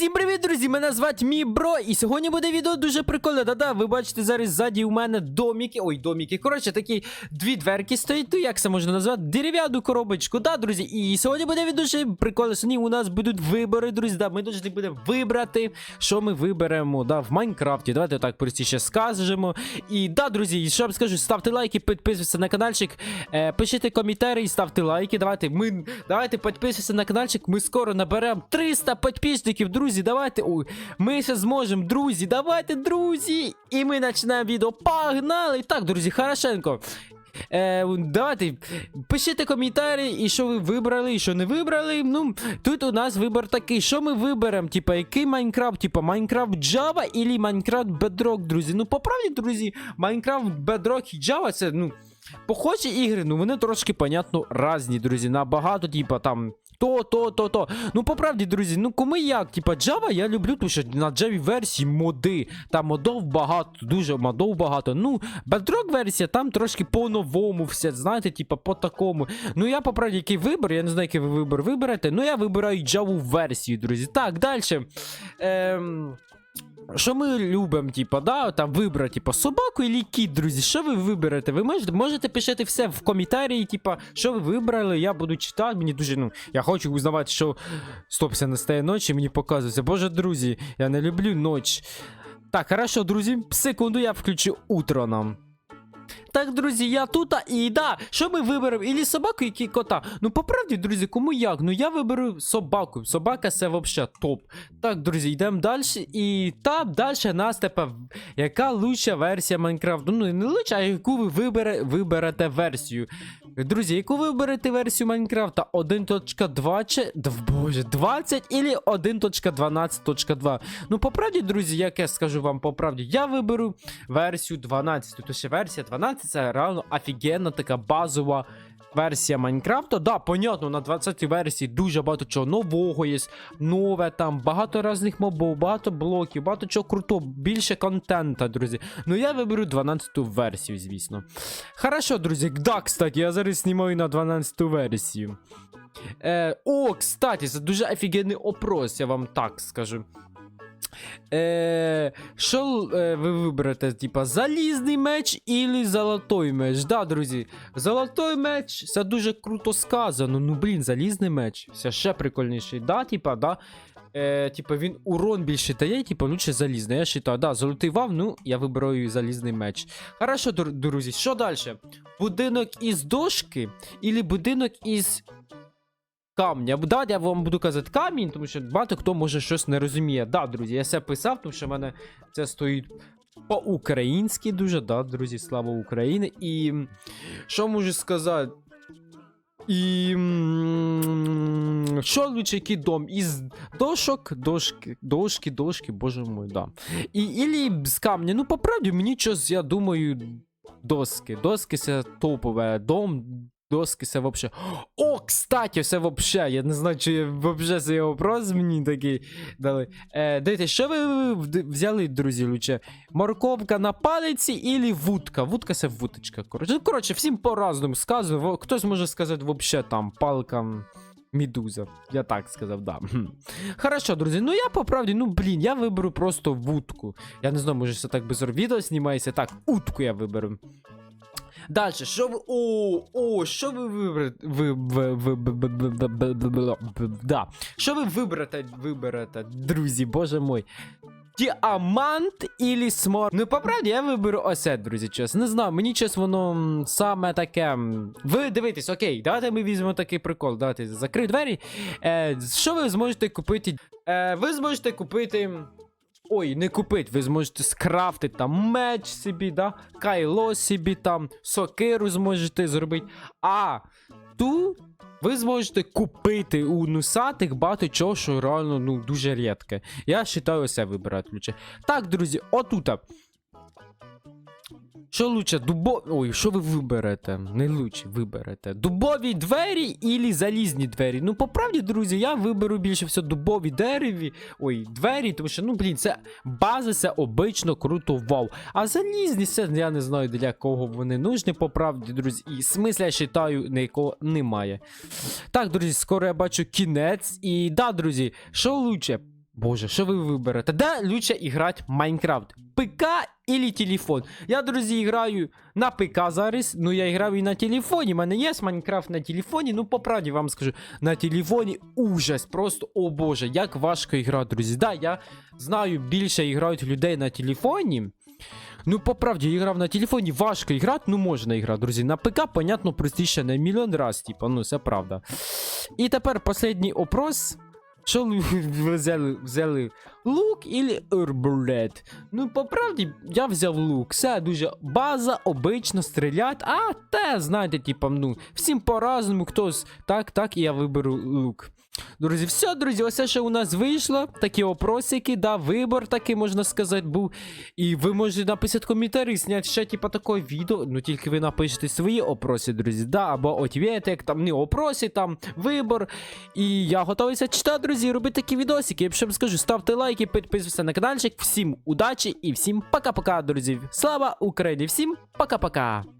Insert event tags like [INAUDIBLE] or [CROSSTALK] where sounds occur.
Всім привіт, друзі! Мене звати мій бро, і сьогодні буде відео дуже прикольне. Да-да, ви бачите зараз ззаді у мене доміки. Ой, доміки. Коротше, такі дві дверки стоять. Ну, як це можна назвати? Дерев'яну коробочку, да, друзі. І сьогодні буде відео дуже прикольне. Сьогодні у нас будуть вибори, друзі. Да, ми повинні будемо вибрати, що ми виберемо да, в Майнкрафті. Давайте так простіше скажемо. І да, друзі, і що вам скажу, ставте лайки, підписуйтесь на каналчик, е, пишіть коментарі, ставте лайки. Давайте ми давайте підписуйтесь на каналчик. Ми скоро наберемо 300 підписників, друзі. Давайте. Ой, ми ще зможемо, друзі. Давайте, друзі. І ми починаємо відео. Погнали! Так, друзі, хорошенько. Е, давайте пишіть коментарі, і що ви вибрали, і що не вибрали. Ну, тут у нас вибір такий, що ми виберемо, типа, який Майнкрафт, типа Майнкрафт Java или Майнкрафт Bedrock, друзі. Ну, по правді, друзі, Майнкрафт Bedrock і Java це, ну, похожі ігри, ну вони трошки, понятно, різні, друзі. Набагато, типа, там. То, то, то, то. Ну, по правді, друзі, ну кому як, типа Java я люблю, тому що на Java версії моди. Там модов багато, дуже модов багато. Ну, Bedrock версія там трошки по-новому все, знаєте, типа по такому. Ну, я по правді, який вибір, я не знаю, який ви вибір виберете. Ну, я вибираю Java версію, друзі. Так, далі. Ем... Що ми любимо, типа, да, там вибрати, типа, собаку і кіт, друзі. Що ви виберете? Ви можете, можете пишете все в коментарі, типа, що ви вибрали, я буду читати. Мені дуже, ну, я хочу узнавати, що стопся настає ночі, мені показується. Боже, друзі, я не люблю ніч. Так, хорошо, друзі, секунду, я включу утро нам. Так, друзі, я тут, і да, що ми виберемо? Ілі собаку, і кота. Ну, по правді, друзі, кому як? Ну я виберу собаку. Собака це взагалі топ. Так, друзі, йдемо далі. І там далі нас тепер. Яка лучша версія Майнкрафту? Ну, не лучша, а яку ви вибере, виберете версію. Друзі, яку ви оберете версію Майнкрафта? 1.2 чи. Боже, 20 или 1.12.2. Ну, по правді, друзі, як я скажу вам по правді, я виберу версію 12. Тобто версія 12 це реально офігенна така базова версія Майнкрафта. Да, понятно, на 20-й версії дуже багато чого нового є, нове там, багато різних мобов, багато блоків, багато чого крутого, більше контента, друзі. Ну я виберу 12-ту версію, звісно. Хорошо, друзі, да, кстати, я зараз знімаю на 12-ту версію. Е, о, кстати, це дуже офігенний опрос, я вам так скажу. Е, що е, ви виберете? Типа залізний меч или золотой меч? Да, друзі. Золотой меч це дуже круто сказано. Ну, блін, залізний меч. Це ще прикольніший. Да, типа, да. Е, типа він урон більше дає, типа лучше залізний. Я вважаю, да, золотий вав, ну, я вибираю залізний меч. Хорошо, друзі, що далі? Будинок із дошки или будинок із камня. Да, я вам буду казати камінь, тому що багато хто може щось не розуміє. Да, друзі, я це писав, тому що в мене це стоїть по-українськи дуже, да, друзі, слава Україні. І що можу сказати? І що лучше який дом? Із дошок, дошки, дошки, дошки, боже мой, да. І ілі з камня. Ну, по правді, мені щось, я думаю, доски. Доски це топове. Дом, доски це вообще. О, кстати, це вообще. Я не знаю, чи вообще цей вопрос мені такий дали. Е, дивіться, що ви взяли, друзі, лучше? Морковка на палиці ілі вудка? Вудка це вудочка. Коротше, ну, коротше, всім по-разному сказано. Хтось може сказати вообще там палка. Медуза. Я так сказав, да. Хорошо, друзі. Ну я по правді, ну блін, я виберу просто вудку. Я не знаю, може це так без відео знімається. Так, утку я виберу. Далі, що ви. О, о, що ви виберете. Да. Що ви виберете, виберете, друзі, боже мой. Діамант і смор. Ну, по правді, я виберу оце, друзі, чесно. Не знаю, мені чесно, воно саме таке. Ви дивитесь, окей, давайте ми візьмемо такий прикол. Давайте закрию двері. Е, Що ви зможете купити? Е, Ви зможете купити. Ой, не купить, ви зможете скрафтити там меч собі, да? кайло собі там, сокиру зможете зробити. А ту ви зможете купити у нусатих багато чого, що реально ну, дуже рідке. Я вважаю все вибирати лучше. Так, друзі, отута. Що лучше, дубо... Ой, що ви виберете? Не лучше виберете. Дубові двері ілі залізні двері. Ну, по правді, друзі, я виберу більше всього дубові дереві. Ой, двері, тому що, ну, блін, це база, це обично круто вау. А залізні, це я не знаю для кого вони нужні, по правді, друзі. І смисла, я вважаю, ніякого немає. Так, друзі, скоро я бачу кінець. І да, друзі, що лучше? Боже, що ви виберете? Де лучше іграти в Майнкрафт? ПК или телефон? Я, друзі, граю на ПК зараз. Ну, я граю і на телефоні. У мене є Майнкрафт на телефоні. Ну, по правді вам скажу, на телефоні ужас. Просто, о боже, як важко грати, друзі. Да, я знаю, більше грають людей на телефоні. Ну, по правді, я грав на телефоні, важко грати, ну можна грати, друзі. На ПК, понятно, простіше на мільйон раз, типа, ну, це правда. І тепер останній опрос. Що ви [LAUGHS] взяли, взяли? Лук или арбалет? Ну, по правді, я взяв лук. Все дуже база, обично стрілять. А те, знаєте, типа, ну, всім по-разному, хтось так, так, і я виберу лук. Друзі, все, друзі, ось що у нас вийшло. Такі опросики, да, вибор такий, можна сказати, був. І ви можете написати коментарі, зняти ще, типа, таке відео. Ну тільки ви напишете свої опроси, друзі. Да, або ответик, там, не опроси, там, вибор. І я готовий це читати, друзі, робити такі відосики. Я вам скажу, ставте лайки, підписуйтесь на каналчик. Всім удачі і всім пока-пока, друзі. Слава Україні! Всім пока-пока!